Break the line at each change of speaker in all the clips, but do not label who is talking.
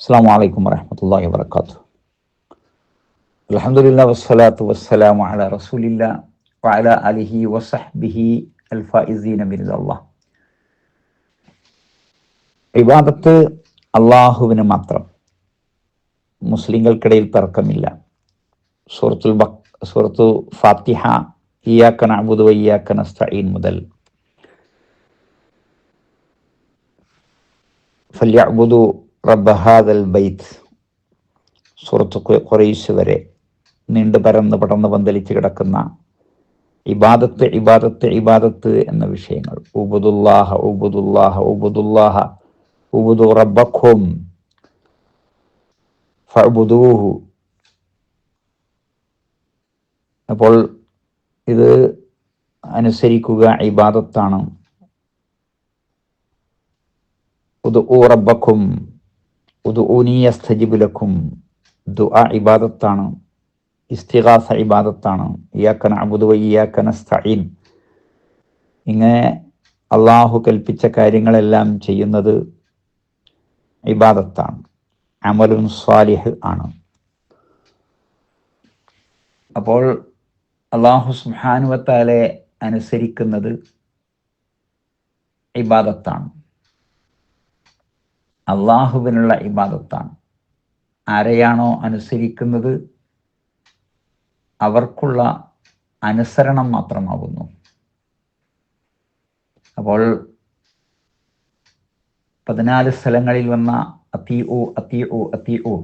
അസ്സാം വലൈക്കും വരഹമത്തല്ലാ വാത്തു അലഹമുല്ല വസ്സലാത്തു വസ്സലാം അല റസൂലില്ല വാല അലിഹി വസഹ്ബിഹി അൽഫീൻ അബിൻസല്ലാ വിവാദത്ത് അള്ളാഹുവിന് മാത്രം. മുസ്ലിങ്ങൾക്കിടയിൽ തർക്കമില്ല. സൂറത്തുൽ ബക് സൂറത്തു ഫാത്തിഹ ഇയാക്കൻ അബുദ് വയ്യാക്കൻ അസ്തഈൻ മുതൽ ഫല്യബുദു റബ്ബ ഹാദൽ ബൈത്ത്. സുഹൃത്ത് കുറേശ് വരെ നീണ്ടു പരന്ന് പടർന്ന് പന്തലിച്ച് കിടക്കുന്ന ഇബാദത്ത് ഇബാദത്ത് ഇബാദത്ത് എന്ന വിഷയങ്ങൾ. ഉബുദുല്ലാഹ ഉബുദുല്ലാഹ ഉബുദുല്ലാഹ. ഉബുദു റബ്ബഖും ഫഅബുദൂഹു. അപ്പോൾ ഇത് അനുസരിക്കുക ഇബാദത്താണ്. ഉദുഊ റബ്ബക്കും ആ ദുആ ഇബാദത്താണ്. ഇസ്തിഹാസ ഇബാദത്താണ്. ഇയാക്കന അബുദു ഇയാക്കന സ്തഈൻ ഇങ്ങനെ അള്ളാഹു കൽപ്പിച്ച കാര്യങ്ങളെല്ലാം ചെയ്യുന്നത് ഇബാദത്താണ്. അമലുൻ സ്വാലിഹ് ആണ്. അപ്പോൾ അള്ളാഹു സുഹാനുവത്താലെ അനുസരിക്കുന്നത് ഇബാദത്താണ്. അള്ളാഹുവിനുള്ള ഇബാദത്താണ്. ആരെയാണോ അനുസരിക്കുന്നത് അവർക്കുള്ള അനുസരണം മാത്രമാകുന്നു. അപ്പോൾ പതിനാല് സ്ഥലങ്ങളിൽ വന്ന അത്തി ഉ അത്തി ഉ അത്തി ഉ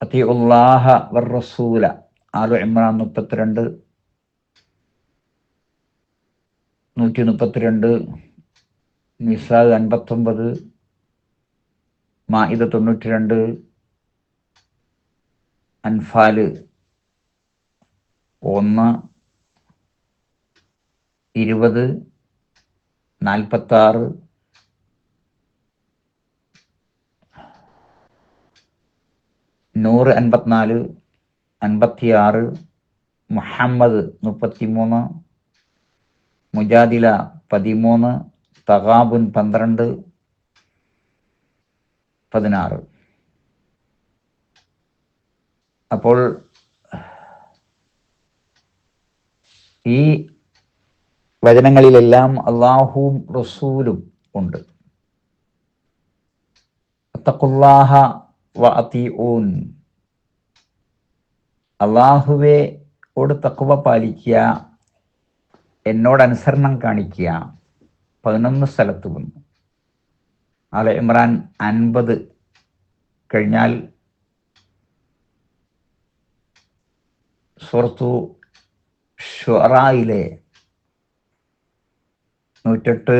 അത്തി ഉല്ലാഹ വർറസൂല ആലു ഇമ്രാൻ മുപ്പത്തിരണ്ട്. നൂറ്റി മുപ്പത്തിരണ്ട്. നിസാദ് അൻപത്തൊമ്പത് മാഇദ തൊണ്ണൂറ്റി രണ്ട് അൻഫാൽ ഒന്ന് ഇരുപത് നാൽപ്പത്താറ് നൂറ് അൻപത്തിനാല് അൻപത്തിയാറ് മുഹമ്മദ് മുപ്പത്തിമൂന്ന് മുജാദില പതിമൂന്ന് തകാബുൻ പന്ത്രണ്ട് പതിനാറ്. അപ്പോൾ ഈ വചനങ്ങളിലെല്ലാം അള്ളാഹുവും റസൂലും ഉണ്ട്. അള്ളാഹുവെ ഓട് തക്കുവ പാലിക്കുക എന്നോട് അനുസരണം കാണിക്കുക. പതിനൊന്ന് സ്ഥലത്ത് വന്നു. ആല ഇമ്രാൻ അൻപത് കഴിഞ്ഞാൽ സുഹൃത്തു ഷുറായിലെ നൂറ്റെട്ട്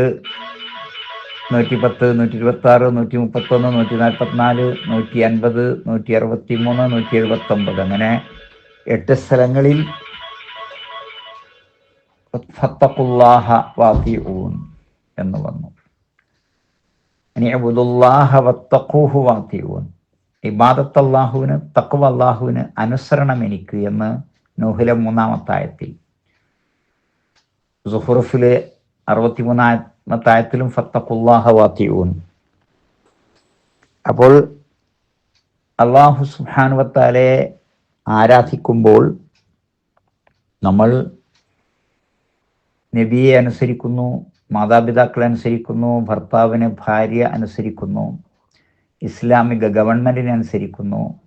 നൂറ്റി പത്ത് നൂറ്റി ഇരുപത്തി ആറ് നൂറ്റി മുപ്പത്തൊന്ന് നൂറ്റി നാൽപ്പത്തിനാല് നൂറ്റി അൻപത് നൂറ്റി അറുപത്തി മൂന്ന് നൂറ്റി എഴുപത്തി ഒമ്പത് അങ്ങനെ എട്ട് സ്ഥലങ്ങളിൽ ഫത്തഖുല്ലാഹ വാത്തിഊൻ എന്ന് വന്നു. ഇബാദത്ത് തക്കുവ അള്ളാഹുവിന് അനുസരണം എനിക്ക് എന്ന് നൂഹിലെ മൂന്നാമത്തായത്തിൽ. സുഹുറുഫിലെ അറുപത്തിമൂന്നാമത്തായത്തിലും ഫത്തഖുല്ലാഹ വാത്തിയൂൻ അപ്പോൾ അള്ളാഹു സുഹാനുവത്താലെ ആരാധിക്കുമ്പോൾ നമ്മൾ നബിയെ അനുസരിക്കുന്നു മാതാപിതാക്കളെ അനുസരിക്കുന്നു ഭർത്താവിന് ഭാര്യ അനുസരിക്കുന്നു ഇസ്ലാമിക ഗവൺമെന്റിനെ അനുസരിക്കുന്നു.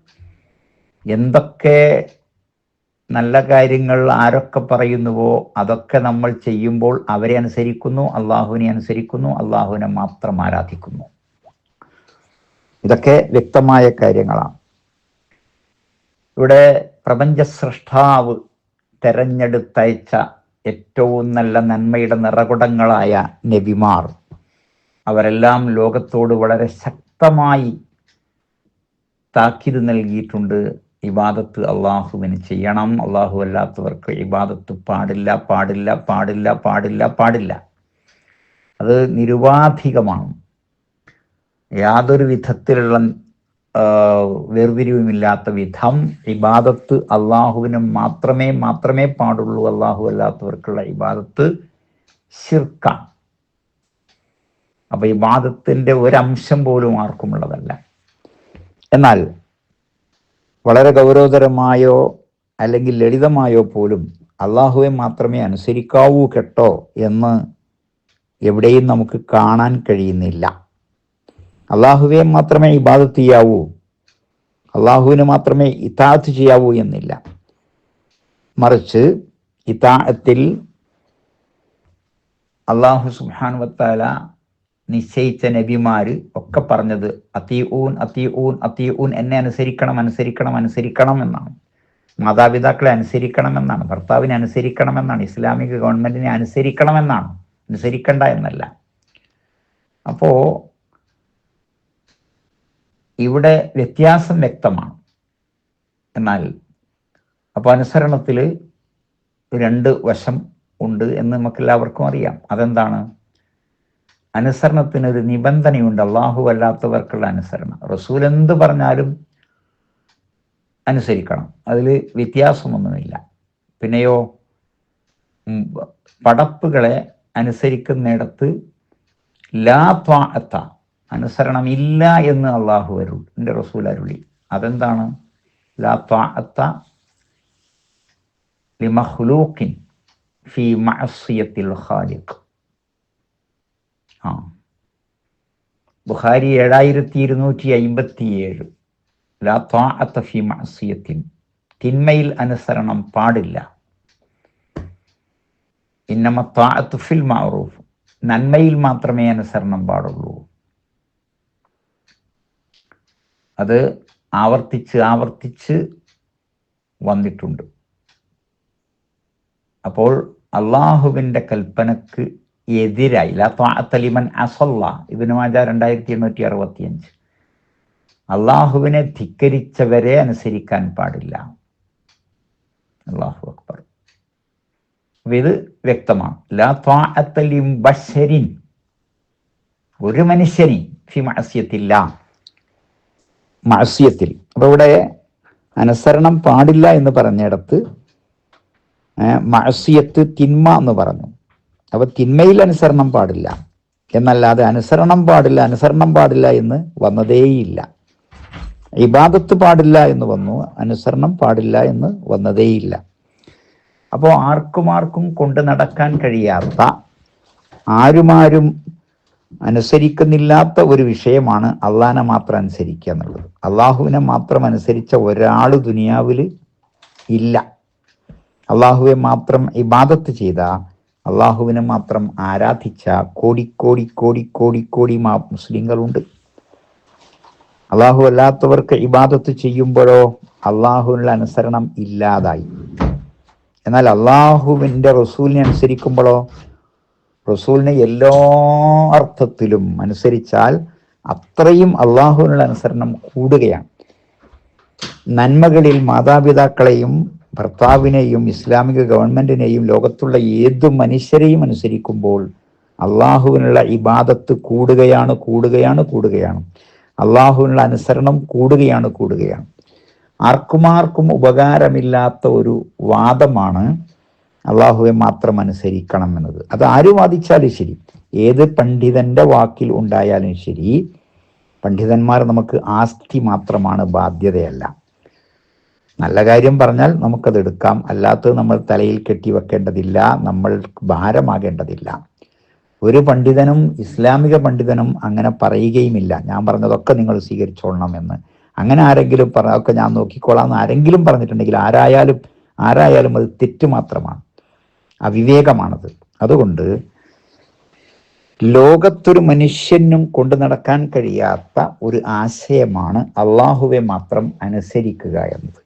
എന്തൊക്കെ നല്ല കാര്യങ്ങൾ ആരൊക്കെ പറയുന്നുവോ അതൊക്കെ നമ്മൾ ചെയ്യുമ്പോൾ അവരെ അനുസരിക്കുന്നു അള്ളാഹുവിനെ അനുസരിക്കുന്നു അള്ളാഹുവിനെ മാത്രം ആരാധിക്കുന്നു. ഇതൊക്കെ വ്യക്തമായ കാര്യങ്ങളാണ്. ഇവിടെ പ്രപഞ്ച സൃഷ്ടാവ് തെരഞ്ഞെടുത്തയച്ച ഏറ്റവും നല്ല നന്മയുടെ നിറകുടങ്ങളായ നബിമാർ. അവരെല്ലാം ലോകത്തോട് വളരെ ശക്തമായി താക്കീത് നൽകിയിട്ടുണ്ട്. ഇബാദത്ത് അള്ളാഹുവിന് ചെയ്യണം. അള്ളാഹു അല്ലാത്തവർക്ക് ഇബാദത്ത് പാടില്ല പാടില്ല പാടില്ല പാടില്ല പാടില്ല. അത് നിരുപാധികമാണ്. യാതൊരു വിധത്തിലുള്ള വേർതിരിവുമില്ലാത്ത വിധം ഇബാദത്ത് അള്ളാഹുവിന് മാത്രമേ മാത്രമേ പാടുള്ളൂ അള്ളാഹു അല്ലാത്തവർക്കുള്ള ഇബാദത്ത് ശിർക്കാണ്. അപ്പൊ ഇബാദത്തിന്റെ ഒരംശം പോലും ആർക്കുമുള്ളതല്ല എന്നാൽ വളരെ ഗൗരവതരമായോ അല്ലെങ്കിൽ ലളിതമായോ പോലും അള്ളാഹുവെ മാത്രമേ അനുസരിക്കാവൂ കേട്ടോ എന്ന് എവിടെയും നമുക്ക് കാണാൻ കഴിയുന്നില്ല. അള്ളാഹുവെ മാത്രമേ ഇബാദത്ത് ചെയ്യാവൂ. അള്ളാഹുവിന് മാത്രമേ ഇതാത്ത് ചെയ്യാവൂ എന്നില്ല. മറിച്ച് ഇതാത്തിൽ അള്ളാഹു സുഹാൻ വത്താല നിശ്ചയിച്ച നബിമാര് ഒക്കെ പറഞ്ഞത് അതി ഊൻ അതി ഊൻ അതി ഊൻ എന്നെ അനുസരിക്കണം അനുസരിക്കണം അനുസരിക്കണം എന്നാണ്. മാതാപിതാക്കളെ അനുസരിക്കണം എന്നാണ്. ഭർത്താവിനെ അനുസരിക്കണം എന്നാണ്. ഇസ്ലാമിക ഗവൺമെന്റിനെ അനുസരിക്കണം എന്നാണ്. അനുസരിക്കണ്ട എന്നല്ല. അപ്പോ ഇവിടെ വ്യത്യാസം വ്യക്തമാണ്. എന്നാൽ അപ്പോൾ അനുസരണത്തിൽ രണ്ട് വശം ഉണ്ട് എന്ന് നമുക്കെല്ലാവർക്കും അറിയാം. അതെന്താണ്? അനുസരണത്തിനൊരു നിബന്ധനയുണ്ട്. അള്ളാഹു അല്ലാത്തവർക്കുള്ള അനുസരണം. റസൂൽ എന്ത് പറഞ്ഞാലും അനുസരിക്കണം. അതിൽ വ്യത്യാസമൊന്നുമില്ല. പിന്നെയോ പടപ്പുകളെ അനുസരിക്കുന്നിടത്ത് ലാ ത്വാഅത്ത അനുസരണമില്ല എന്ന് അള്ളാഹു അരുൾ എന്റെ റസൂൽ അരുളി. അതെന്താണ്? ലാ ഖാലിഖ്. ആ. ബുഖാരി ഏഴായിരത്തി ഇരുന്നൂറ്റി അയിമ്പത്തി ഏഴ് ലാ ത്വാഅത്ത ഫി മഅസിയത്തിൻ. തിന്മയിൽ അനുസരണം പാടില്ല. ഇന്നമ ത്വാഅത്തു ഫിൽ മഅറൂഫ്. നന്മയിൽ മാത്രമേ അനുസരണം പാടുള്ളൂ. അത് ആവർത്തിച്ച് ആവർത്തിച്ച് വന്നിട്ടുണ്ട്. അപ്പോൾ അള്ളാഹുവിന്റെ കൽപ്പനക്ക് എതിരായി ലാ ത്വാഅത്തലിമൻ അസല്ല ഇബിന് മാജ രണ്ടായിരത്തി എണ്ണൂറ്റി അറുപത്തി അഞ്ച് അള്ളാഹുവിനെ ധിക്കരിച്ചവരെ അനുസരിക്കാൻ പാടില്ല. അള്ളാഹു അക്ബർ. ഇത് വ്യക്തമാണ്. ലാ ത്വാഅത്തലിം ബഷരിൻ ഒരു മനുഷ്യനെ ഫി മഅസിയത്തിൽ. അപ്പൊ ഇവിടെ അനുസരണം പാടില്ല എന്ന് പറഞ്ഞിടത്ത് മാസ്യത്ത് തിന്മ എന്ന് പറഞ്ഞു. അപ്പൊ തിന്മയിൽ അനുസരണം പാടില്ല. എന്നല്ലാതെ അനുസരണം പാടില്ല അനുസരണം പാടില്ല എന്ന് വന്നതേയില്ല. ഇബാദത്ത് പാടില്ല എന്ന് വന്നു അനുസരണം പാടില്ല എന്ന് വന്നതേയില്ല. അപ്പോൾ ആർക്കും ആർക്കും കൊണ്ട് നടക്കാൻ കഴിയാത്ത ആരുമാരും അനുസരിക്കുന്നില്ലാത്ത ഒരു വിഷയമാണ് അള്ളാഹനെ മാത്രം അനുസരിക്കുക എന്നുള്ളത്. അള്ളാഹുവിനെ മാത്രം അനുസരിച്ച ഒരാൾ ദുനിയാവിൽ ഇല്ല. അള്ളാഹുവെ മാത്രം ഇബാദത്ത് ചെയ്ത അള്ളാഹുവിനെ മാത്രം ആരാധിച്ച കോടിക്കോടി കോടി കോടി കോടി മാ മുസ്ലിങ്ങളുണ്ട്. അള്ളാഹു അല്ലാത്തവർക്ക് ഇബാദത്ത് ചെയ്യുമ്പോഴോ അള്ളാഹുവിനുള്ള അനുസരണം ഇല്ലാതായി. എന്നാൽ അള്ളാഹുവിന്റെ റസൂലിനെ അനുസരിക്കുമ്പോഴോ റസൂലിനെ എല്ലാ അർത്ഥത്തിലും അനുസരിച്ചാൽ അത്രയും അള്ളാഹുവിനുള്ള അനുസരണം കൂടുകയാണ്. നന്മകളിൽ മാതാപിതാക്കളെയും ഭർത്താവിനെയും ഇസ്ലാമിക ഗവൺമെന്റിനെയും ലോകത്തുള്ള ഏതു മനുഷ്യരെയും അനുസരിക്കുമ്പോൾ അള്ളാഹുവിനുള്ള ഇബാദത്ത് കൂടുകയാണ് കൂടുകയാണ് കൂടുകയാണ്. അള്ളാഹുവിനുള്ള അനുസരണം കൂടുകയാണ് കൂടുകയാണ്. ആർക്കുമാർക്കും ഉപകാരമില്ലാത്ത ഒരു വാദമാണ് അള്ളാഹുവെ മാത്രം അനുസരിക്കണം എന്നത് അത് ആര് വാദിച്ചാലും ശരി. ഏത് പണ്ഡിതന്റെ വാക്കിൽ ഉണ്ടായാലും ശരി പണ്ഡിതന്മാർ നമുക്ക് ആസ്തി മാത്രമാണ് ബാധ്യതയല്ല. നല്ല കാര്യം പറഞ്ഞാൽ നമുക്കത് എടുക്കാം. അല്ലാത്തത് നമ്മൾ തലയിൽ കെട്ടി വെക്കേണ്ടതില്ല നമ്മൾ ഭാരമാകേണ്ടതില്ല. ഒരു പണ്ഡിതനും ഇസ്ലാമിക പണ്ഡിതനും അങ്ങനെ പറയുകയുമില്ല. ഞാൻ പറഞ്ഞതൊക്കെ നിങ്ങൾ സ്വീകരിച്ചോളണം എന്ന്. അങ്ങനെ ആരെങ്കിലും പറഞ്ഞ ഒക്കെ ഞാൻ നോക്കിക്കോളാം എന്ന് ആരെങ്കിലും പറഞ്ഞിട്ടുണ്ടെങ്കിൽ ആരായാലും ആരായാലും അത് തെറ്റ് മാത്രമാണ്. അവിവേകമാണത്. അതുകൊണ്ട് ലോകത്തൊരു മനുഷ്യനും കൊണ്ടു നടക്കാൻ കഴിയാത്ത ഒരു ആശയമാണ് അള്ളാഹുവെ മാത്രം അനുസരിക്കുക എന്നത്.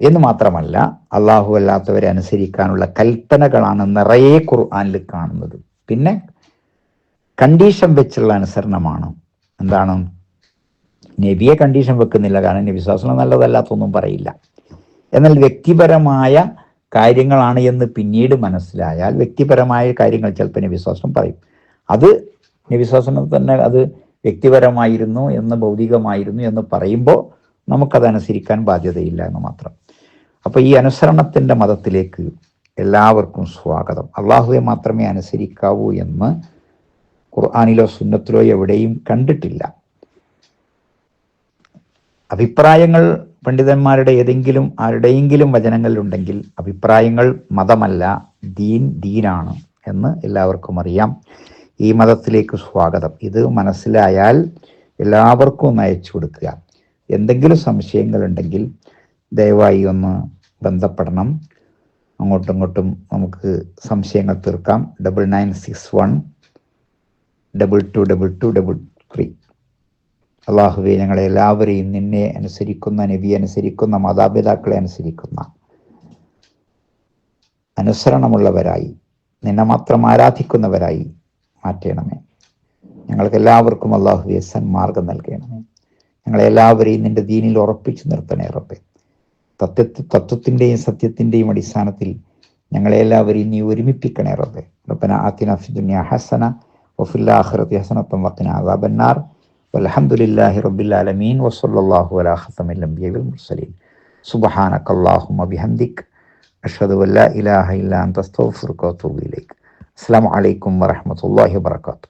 എന്ന് മാത്രമല്ല അള്ളാഹു അല്ലാത്തവരെ അനുസരിക്കാനുള്ള കൽപ്പനകളാണ് നിറയെ ഖുർആനിൽ കാണുന്നത്. പിന്നെ കണ്ടീഷൻ വെച്ചുള്ള അനുസരണമാണ്. എന്താണ്? നബിയെ കണ്ടീഷൻ വെക്കുന്നില്ല. കാരണം നബി വിശ്വാസം നല്ലതല്ലാത്തൊന്നും പറയില്ല. എന്നാൽ വ്യക്തിപരമായ കാര്യങ്ങളാണ് എന്ന് പിന്നീട് മനസ്സിലായാൽ വ്യക്തിപരമായ കാര്യങ്ങൾ ചിലപ്പോൾ നബിശ്വാസം പറയും. അത് നബിശ്വാസം തന്നെ അത് വ്യക്തിപരമായിരുന്നു എന്ന് ഭൗതികമായിരുന്നു എന്ന് പറയുമ്പോൾ നമുക്കത് അനുസരിക്കാൻ ബാധ്യതയില്ല എന്ന് മാത്രം. അപ്പോൾ ഈ അനുസരണത്തിന്റെ മതത്തിലേക്ക് എല്ലാവർക്കും സ്വാഗതം. അള്ളാഹുവെ മാത്രമേ അനുസരിക്കാവൂ എന്ന് ഖുർആാനിലോ സുന്നത്തിലോ എവിടെയും കണ്ടിട്ടില്ല. അഭിപ്രായങ്ങൾ പണ്ഡിതന്മാരുടെ ഏതെങ്കിലും ആരുടെയെങ്കിലും വചനങ്ങളിലുണ്ടെങ്കിൽ അഭിപ്രായങ്ങൾ മതമല്ല ദീൻ ദീനാണ് എന്ന് എല്ലാവർക്കും അറിയാം. ഈ മതത്തിലേക്ക് സ്വാഗതം. ഇത് മനസ്സിലായാൽ എല്ലാവർക്കും ഒന്ന് അയച്ചു കൊടുക്കുക. എന്തെങ്കിലും സംശയങ്ങളുണ്ടെങ്കിൽ ദയവായി ഒന്ന് ബന്ധപ്പെടണം. അങ്ങോട്ടും ഇങ്ങോട്ടും നമുക്ക് സംശയങ്ങൾ തീർക്കാം. Double nine six one double two double two double three. അള്ളാഹുവെ ഞങ്ങളെ എല്ലാവരെയും നിന്നെ അനുസരിക്കുന്ന നബി അനുസരിക്കുന്ന മാതാപിതാക്കളെ അനുസരിക്കുന്ന അനുസരണമുള്ളവരായി നിന്നെ മാത്രം ആരാധിക്കുന്നവരായി മാറ്റണമേ. ഞങ്ങൾക്ക് എല്ലാവർക്കും അള്ളാഹുവെ സന്മാർഗം നൽകണമേ. ഞങ്ങളെ എല്ലാവരെയും നിന്റെ ദീനിൽ ഉറപ്പിച്ചു നിർത്തണേ ഉറപ്പേ തത്വ തത്വത്തിന്റെയും സത്യത്തിന്റെയും അടിസ്ഥാനത്തിൽ ഞങ്ങളെ എല്ലാവരെയും നീ ഒരുമിപ്പിക്കണേ റബ്ബെ. റബ്ബന ആത്തിന ഹസന വഫിൽ ആഖിറതി ഹസനത്തം വഖിന അദാബന്നാർ. والحمد لله رب العالمين وصلى الله على ختم الأنبياء والمرسلين. سبحانك اللهم بحمدك أشهد أن لا إله إلا أنت أستغفرك وأتوب إليك. السلام عليكم ورحمة الله وبركاته.